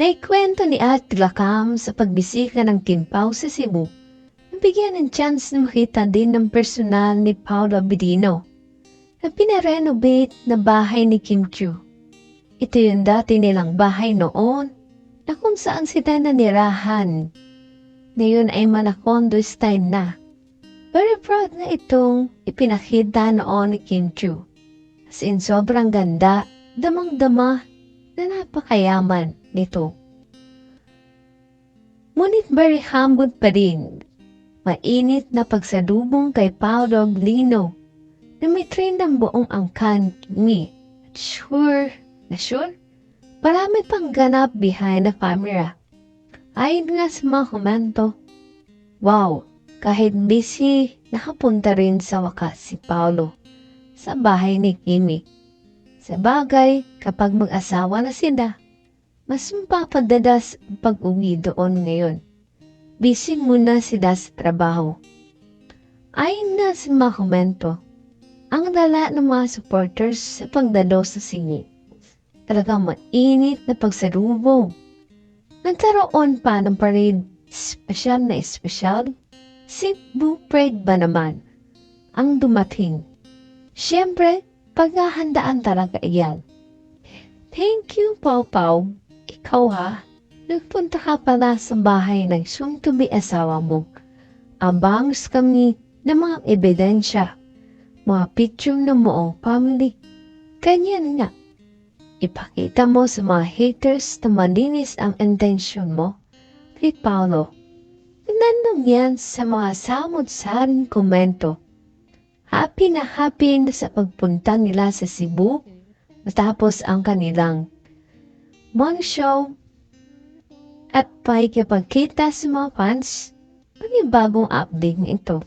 Naikwento ni Ate Lakam sa pagbisita ng Kim Pao sa Cebu. Nabigyan ng chance na makita din ng personal ni Paolo Abedino na pinarenovate na bahay ni Kim Chu. Ito yung dati nilang bahay noon na kung saan sila nanirahan. Ngayon ay Manacondo style na. Very proud na itong ipinakita noon ni Kim Chu. As in, sobrang ganda, damang-dama na napakayaman nito. Ngunit very humble pa rin. Mainit na pagsalubong kay Paolo Lino na may train ng buong angkan ni. At sure, na sure, marami pang ganap behind the camera. Ayon nga sa mga komento, wow, kahit busy, nakapunta rin sa wakas si Paolo sa bahay ni Kimi. Sa bagay, kapag mag-asawa na sila, mas mapapadadas ang pag-uwi doon ngayon. Busy muna sila sa trabaho. Ayon na sa mga ang lala ng mga supporters sa pagdalo sa singit. Talagang mainit na pagsalubong. Nagkaroon pa ng parade, special na special. Cebu Parade ba naman ang dumating? Siyempre, paghahandaan talaga iyan. Thank you, Pau Pau. Ikaw ha, nagpunta ka pala sa bahay ng soon-to-be asawa mo. Abangs kami ng mga ebidensya, mga picture ng buong family. Ganyan nga. Ipakita mo sa mga haters na malinis ang intention mo. Kay Paolo, Tinanong yan sa mga samot-saring komento. Happy na happy na sa pagpunta nila sa Cebu matapos ang kanilang morning show at pakikipagkita sa mga fans panibagong update nito.